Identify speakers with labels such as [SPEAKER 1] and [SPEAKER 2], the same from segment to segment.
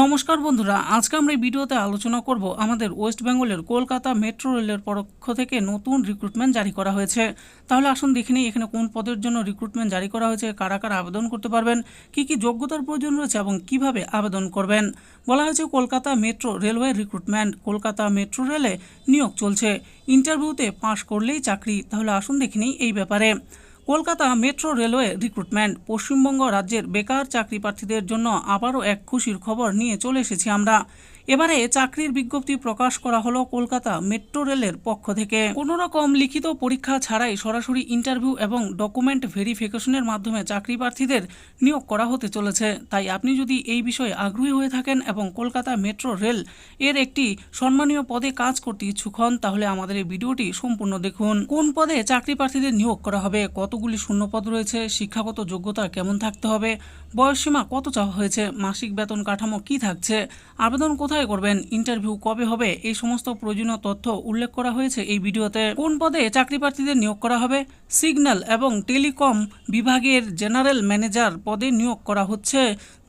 [SPEAKER 1] নমস্কার বন্ধুরা, আজকে আমরা এই ভিডিওতে আলোচনা করব আমাদের ওয়েস্ট বেঙ্গলের কলকাতা মেট্রো রেলের পক্ষ থেকে নতুন রিক্রুটমেন্ট জারি করা হয়েছে। তাহলে আসুন দেখে নিই এখানে কোন পদের জন্য রিক্রুটমেন্ট জারি করা হয়েছে, কারা কারা আবেদন করতে পারবেন, কি কি যোগ্যতার প্রয়োজন রয়েছে এবং কীভাবে আবেদন করবেন। বলা হয়েছে Kolkata metro railway recruitment Kolkata metro রেলে নিয়োগ চলছে। ইন্টারভিউতে পাশ করলেই চাকরি। তাহলে আসুন দেখে নিই এই ব্যাপারে। Kolkata metro railway recruitment Paschimbanga রাজ্যের বেকার চাকরি প্রার্থীদের জন্য আবারও এক খুশির খবর নিয়ে চলে এসেছি আমরা। এবারে চাকরির বিজ্ঞপ্তি প্রকাশ করা হলো কলকাতা মেট্রো রেলের পক্ষ থেকে। কোনো রকম লিখিত পরীক্ষা ছাড়াই সরাসরি ইন্টারভিউ এবং ডকুমেন্ট ভেরিফিকেশনের মাধ্যমে চাকরি প্রার্থীদের নিয়োগ করা হতে চলেছে। তাই আপনি যদি এই বিষয়ে আগ্রহী হয়ে থাকেন এবং কলকাতা মেট্রো রেল এর একটি সম্মানীয় পদে কাজ করতে ইচ্ছুক হন, তাহলে আমাদের এই ভিডিওটি সম্পূর্ণ দেখুন। কোন পদে চাকরি প্রার্থীদের নিয়োগ করা হবে, কতগুলি শূন্যপদ রয়েছে, শিক্ষাগত যোগ্যতা কেমন থাকতে হবে, বয়সসীমা কত চাওয়া হয়েছে, মাসিক বেতন কাঠামো কি থাকছে, আবেদন কোথায় করবেন ইন্টারভিউ কবে হবে, এই সমস্ত প্রয়োজনীয় তথ্য উল্লেখ করা হয়েছে এই ভিডিওতে। কোন পদে চাকরি প্রার্থীদের নিয়োগ করা হবে? সিগন্যাল এবং টেলিকম বিভাগের জেনারেল ম্যানেজার পদে নিয়োগ করা হচ্ছে।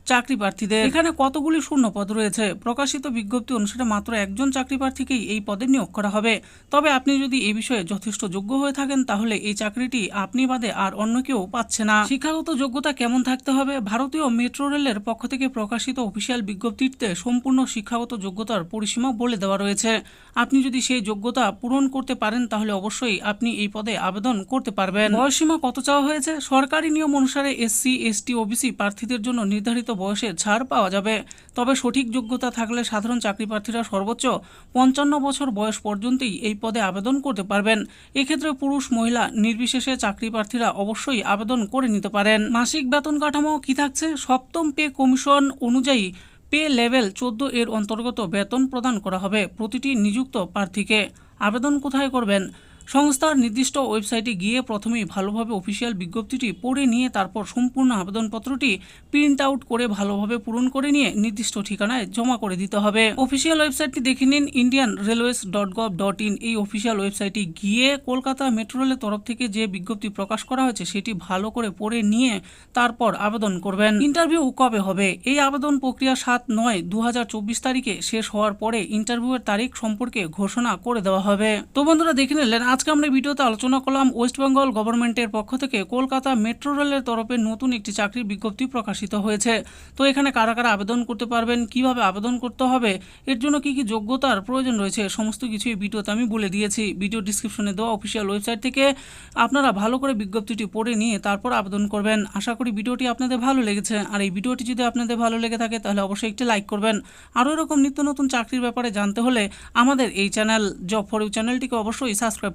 [SPEAKER 1] চাকরি প্রার্থীদের এখানে কতগুলি শূন্য পদ রয়েছে? প্রকাশিত বিজ্ঞপ্তি অনুসারে মাত্র একজন চাকরি প্রার্থীকেই এই পদে নিয়োগ করা হবে। তবে আপনি যদি এই বিষয়ে যথেষ্ট যোগ্য হয়ে থাকেন, তাহলে এই চাকরিটি আপনি বাদে আর অন্য কেউ পাচ্ছে না। শিক্ষাগত যোগ্যতা কেমন থাকতে হবে? ভারতীয় মেট্রো রেলের পক্ষ থেকে প্রকাশিত অফিসিয়াল বিজ্ঞপ্তিতে সম্পূর্ণ শিক্ষাগত যোগ্যতার পরিসীমা বলে দেওয়া রয়েছে। আপনি যদি সেই যোগ্যতা পূরণ করতে পারেন, তাহলে অবশ্যই আপনি এই পদে আবেদন করতে পারবেন। বয়সীমা কত চাওয়া হয়েছে? সরকারি নিয়ম অনুসারে এসসি, এসটি, ওবিসি প্রার্থীদের জন্য নির্ধারিত বয়সে ছাড় পাওয়া যাবে। তবে সঠিক যোগ্যতা থাকলে সাধারণ চাকরি প্রার্থীরা সর্বোচ্চ পঞ্চান্ন বছর বয়স পর্যন্তই এই পদে আবেদন করতে পারবেন। এক্ষেত্রে পুরুষ, মহিলা নির্বিশেষে চাকরি প্রার্থীরা অবশ্যই আবেদন করে নিতে পারেন। মাসিক বেতন কাঠামো কি থাকছে? সপ্তম পে কমিশন অনুযায়ী পে লেভেল চোদ্দ এর অন্তর্গত বেতন প্রদান করা হবে প্রতিটি নিযুক্ত প্রার্থীকে। আবেদন কোথায় করবেন? সংস্থার নির্দিষ্ট ওয়েবসাইটে গিয়ে প্রথমেই ভালোভাবে অফিসিয়াল বিজ্ঞপ্তিটি পড়ে নিয়ে তারপর সম্পূর্ণ আবেদনপত্রটি প্রিন্ট আউট করে ভালোভাবে পূরণ করে নিয়ে নির্দিষ্ট ঠিকানায় জমা করে দিতে হবে। অফিসিয়াল ওয়েবসাইটটি দেখে নিন Indian railways dot gov dot in এই অফিসিয়াল ওয়েবসাইটে গিয়ে কলকাতা মেট্রো রেলের তরফ থেকে যে বিজ্ঞপ্তি প্রকাশ করা হয়েছে সেটি ভালো করে পড়ে নিয়ে তারপর আবেদন করবেন। ইন্টারভিউ কবে হবে? এই আবেদন প্রক্রিয়া সাত নয় দু তারিখে শেষ হওয়ার পরে ইন্টারভিউয়ের তারিখ সম্পর্কে ঘোষণা করে দেওয়া হবে। তো বন্ধুরা, দেখে নিলেন আজকে আমরা ভিডিওতে আলোচনা করলাম ওয়েস্ট বেঙ্গল গভর্নমেন্টের পক্ষ থেকে কলকাতা মেট্রো রেলের তরফে নতুন একটি চাকরির বিজ্ঞপ্তি প্রকাশিত হয়েছে। তো এখানে কারা কারা আবেদন করতে পারবেন, কীভাবে আবেদন করতে হবে, এর জন্য কি কি যোগ্যতার প্রয়োজন রয়েছে সমস্ত কিছু এই ভিডিওতে আমি বলে দিয়েছি। ভিডিও ডিসক্রিপশনে দেওয়া অফিসিয়াল ওয়েবসাইট থেকে আপনারা ভালো করে বিজ্ঞপ্তিটি পড়ে নিয়ে তারপর আবেদন করবেন। আশা করি ভিডিওটি আপনাদের ভালো লেগেছে। আর এই ভিডিওটি যদি আপনাদের ভালো লেগে থাকে, তাহলে অবশ্যই একটি লাইক করবেন। আরও এরকম নিত্য নতুন চাকরির ব্যাপারে জানতে হলে আমাদের এই চ্যানেল জব ফর ইউ চ্যানেলটিকে অবশ্যই সাবস্ক্রাইব